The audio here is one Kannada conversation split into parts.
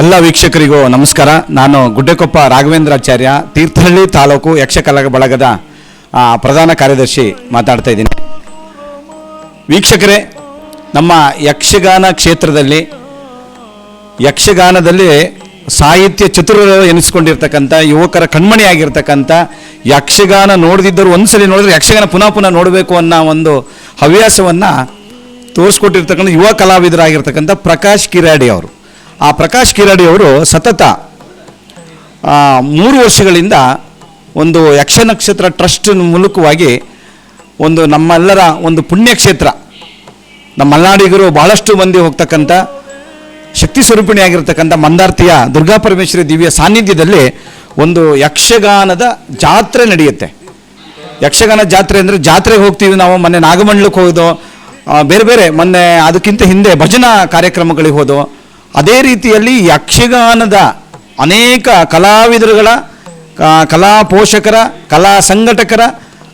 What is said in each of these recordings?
ಎಲ್ಲ ವೀಕ್ಷಕರಿಗೂ ನಮಸ್ಕಾರ. ನಾನು ಗುಡ್ಡೆಕೊಪ್ಪ ರಾಘವೇಂದ್ರಾಚಾರ್ಯ, ತೀರ್ಥಹಳ್ಳಿ ತಾಲೂಕು ಯಕ್ಷಕಲಾ ಬಳಗದ ಪ್ರಧಾನ ಕಾರ್ಯದರ್ಶಿ ಮಾತಾಡ್ತಾ ಇದ್ದೀನಿ. ವೀಕ್ಷಕರೇ, ನಮ್ಮ ಯಕ್ಷಗಾನ ಕ್ಷೇತ್ರದಲ್ಲಿ, ಯಕ್ಷಗಾನದಲ್ಲಿ ಸಾಹಿತ್ಯ ಚತುರ ಎನಿಸ್ಕೊಂಡಿರ್ತಕ್ಕಂಥ, ಯುವಕರ ಕಣ್ಮಣಿಯಾಗಿರ್ತಕ್ಕಂಥ ಯಕ್ಷಗಾನ ನೋಡದಿದ್ದರು ಒಂದ್ಸಲಿ ನೋಡಿದ್ರೆ ಯಕ್ಷಗಾನ ಪುನಃ ಪುನಃ ನೋಡಬೇಕು ಅನ್ನೋ ಒಂದು ಹವ್ಯಾಸವನ್ನು ತೋರಿಸ್ಕೊಟ್ಟಿರ್ತಕ್ಕಂಥ ಯುವ ಕಲಾವಿದರಾಗಿರ್ತಕ್ಕಂಥ ಪ್ರಕಾಶ್ ಕಿರಾಡಿ ಅವರು. ಆ ಪ್ರಕಾಶ್ ಕಿರಾಡಿ ಅವರು ಸತತ ಮೂರು ವರ್ಷಗಳಿಂದ ಒಂದು ಯಕ್ಷ ನಕ್ಷತ್ರ ಟ್ರಸ್ಟ್ ಮೂಲಕವಾಗಿ ಒಂದು ನಮ್ಮೆಲ್ಲರ ಒಂದು ಪುಣ್ಯಕ್ಷೇತ್ರ ನಮ್ಮ ಮಲ್ನಾಡಿಗರು ಬಹಳಷ್ಟು ಮಂದಿ ಹೋಗ್ತಕ್ಕಂಥ ಶಕ್ತಿ ಸ್ವರೂಪಿಣಿಯಾಗಿರ್ತಕ್ಕಂಥ ಮಂದಾರ್ತಿಯ ದುರ್ಗಾ ಪರಮೇಶ್ವರಿ ದಿವ್ಯ ಸಾನ್ನಿಧ್ಯದಲ್ಲಿ ಒಂದು ಯಕ್ಷಗಾನದ ಜಾತ್ರೆ ನಡೆಯುತ್ತೆ. ಯಕ್ಷಗಾನ ಜಾತ್ರೆ ಅಂದರೆ ಜಾತ್ರೆಗೆ ಹೋಗ್ತೀವಿ ನಾವು, ಮೊನ್ನೆ ನಾಗಮಂಡಲಕ್ಕೆ ಹೋದೋ ಬೇರೆ ಬೇರೆ, ಮೊನ್ನೆ ಅದಕ್ಕಿಂತ ಹಿಂದೆ ಭಜನಾ ಕಾರ್ಯಕ್ರಮಗಳಿಗೆ ಹೋದೋ ಅದೇ ರೀತಿಯಲ್ಲಿ ಯಕ್ಷಗಾನದ ಅನೇಕ ಕಲಾವಿದರುಗಳ ಕಲಾ ಪೋಷಕರ, ಕಲಾ ಸಂಘಟಕರ,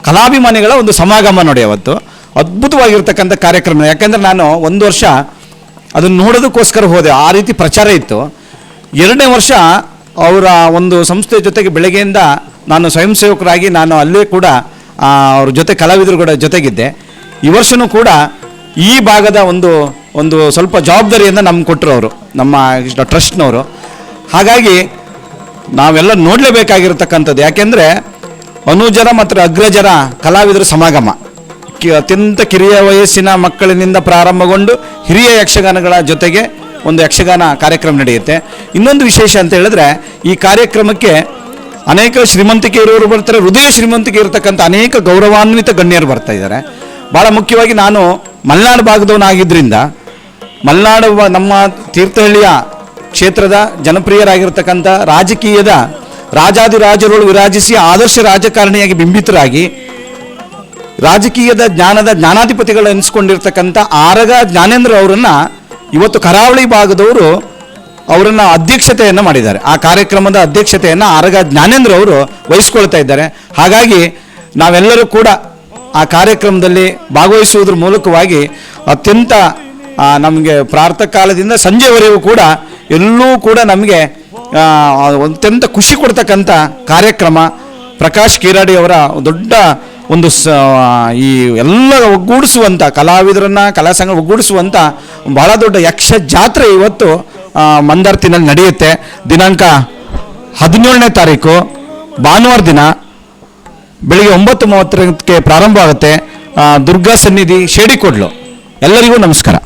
ಕಲಾಭಿಮಾನಿಗಳ ಒಂದು ಸಮಾಗಮ ನೋಡಿ ಅವತ್ತು. ಅದ್ಭುತವಾಗಿರ್ತಕ್ಕಂಥ ಕಾರ್ಯಕ್ರಮ. ಯಾಕೆಂದರೆ ನಾನು ಒಂದು ವರ್ಷ ಅದನ್ನು ನೋಡೋದಕ್ಕೋಸ್ಕರ ಹೋದೆ. ಆ ರೀತಿ ಪ್ರಚಾರ ಇತ್ತು. ಎರಡನೇ ವರ್ಷ ಅವರ ಒಂದು ಸಂಸ್ಥೆ ಜೊತೆಗೆ ಬೆಳಗ್ಗೆಯಿಂದ ನಾನು ಸ್ವಯಂ ಸೇವಕರಾಗಿ ನಾನು ಅಲ್ಲೇ ಕೂಡ ಅವ್ರ ಜೊತೆ ಕಲಾವಿದರು ಕೂಡ ಜೊತೆಗಿದ್ದೆ. ಈ ವರ್ಷನೂ ಕೂಡ ಈ ಭಾಗದ ಒಂದು ಒಂದು ಸ್ವಲ್ಪ ಜವಾಬ್ದಾರಿಯನ್ನು ನಮ್ಗೆ ಕೊಟ್ಟರು ಅವರು, ನಮ್ಮ ಟ್ರಸ್ಟ್ನವರು. ಹಾಗಾಗಿ ನಾವೆಲ್ಲ ನೋಡಲೇಬೇಕಾಗಿರ್ತಕ್ಕಂಥದ್ದು. ಯಾಕೆಂದರೆ ಅನುಜರ ಮತ್ತು ಅಗ್ರಜರ ಕಲಾವಿದರ ಸಮಾಗಮ. ಕಿ- ಅತ್ಯಂತ ಕಿರಿಯ ವಯಸ್ಸಿನ ಮಕ್ಕಳಿನಿಂದ ಪ್ರಾರಂಭಗೊಂಡು ಹಿರಿಯ ಯಕ್ಷಗಾನಗಳ ಜೊತೆಗೆ ಒಂದು ಯಕ್ಷಗಾನ ಕಾರ್ಯಕ್ರಮ ನಡೆಯುತ್ತೆ. ಇನ್ನೊಂದು ವಿಶೇಷ ಅಂತ ಹೇಳಿದ್ರೆ, ಈ ಕಾರ್ಯಕ್ರಮಕ್ಕೆ ಅನೇಕ ಶ್ರೀಮಂತಿಕೆ ಇರೋರು ಬರ್ತಾರೆ, ಹೃದಯ ಶ್ರೀಮಂತಿಕೆ ಇರತಕ್ಕಂಥ ಅನೇಕ ಗೌರವಾನ್ವಿತ ಗಣ್ಯರು ಬರ್ತಾ ಇದ್ದಾರೆ. ಭಾಳ ಮುಖ್ಯವಾಗಿ ನಾನು ಮಲೆನಾಡು ಭಾಗದವನಾಗಿದ್ದರಿಂದ ಮಲೆನಾಡು ನಮ್ಮ ತೀರ್ಥಹಳ್ಳಿಯ ಕ್ಷೇತ್ರದ ಜನಪ್ರಿಯರಾಗಿರ್ತಕ್ಕಂಥ ರಾಜಕೀಯದ ರಾಜಾದಿರಾಜರುಗಳು ವಿರಾಜಿಸಿ ಆದರ್ಶ ರಾಜಕಾರಣಿಯಾಗಿ ಬಿಂಬಿತರಾಗಿ ರಾಜಕೀಯದ ಜ್ಞಾನದ ಜ್ಞಾನಾಧಿಪತಿಗಳು ಎನಿಸ್ಕೊಂಡಿರ್ತಕ್ಕಂಥ ಆರಗ ಜ್ಞಾನೇಂದ್ರ ಅವರನ್ನ ಇವತ್ತು ಕರಾವಳಿ ಭಾಗದವರು ಅವರನ್ನ ಅಧ್ಯಕ್ಷತೆಯನ್ನು ಮಾಡಿದ್ದಾರೆ. ಆ ಕಾರ್ಯಕ್ರಮದ ಅಧ್ಯಕ್ಷತೆಯನ್ನು ಆರಗ ಜ್ಞಾನೇಂದ್ರ ಅವರು ವಹಿಸ್ಕೊಳ್ತಾ ಇದ್ದಾರೆ. ಹಾಗಾಗಿ ನಾವೆಲ್ಲರೂ ಕೂಡ ಆ ಕಾರ್ಯಕ್ರಮದಲ್ಲಿ ಭಾಗವಹಿಸುವುದರ ಮೂಲಕವಾಗಿ ಅತ್ಯಂತ ನಮಗೆ ಪ್ರಾರ್ಥ ಕಾಲದಿಂದ ಸಂಜೆವರೆಗೂ ಕೂಡ ಎಲ್ಲೂ ಕೂಡ ನಮಗೆ ಅತ್ಯಂತ ಖುಷಿ ಕೊಡ್ತಕ್ಕಂಥ ಕಾರ್ಯಕ್ರಮ ಪ್ರಕಾಶ್ ಕೀರಾಡಿ ಅವರ ದೊಡ್ಡ ಒಂದು ಸ ಈ ಎಲ್ಲ ಒಗ್ಗೂಡಿಸುವಂಥ ಕಲಾವಿದರನ್ನು, ಕಲಾ ಸಂಘ ಒಗ್ಗೂಡಿಸುವಂಥ ಬಹಳ ದೊಡ್ಡ ಯಕ್ಷ ಜಾತ್ರೆ ಇವತ್ತು ಮಂದಾರ್ತಿನಲ್ಲಿ ನಡೆಯುತ್ತೆ. ದಿನಾಂಕ ಹದಿನೇಳನೇ ತಾರೀಕು, ಭಾನುವಾರ ದಿನ, ಬೆಳಿಗ್ಗೆ ಒಂಬತ್ತು ಮೂವತ್ತಕ್ಕೆ ಪ್ರಾರಂಭ ಆಗುತ್ತೆ ದುರ್ಗಾ ಸನ್ನಿಧಿ, ಶೇಡಿಕೊಡ್ಲು. ಎಲ್ಲರಿಗೂ ನಮಸ್ಕಾರ.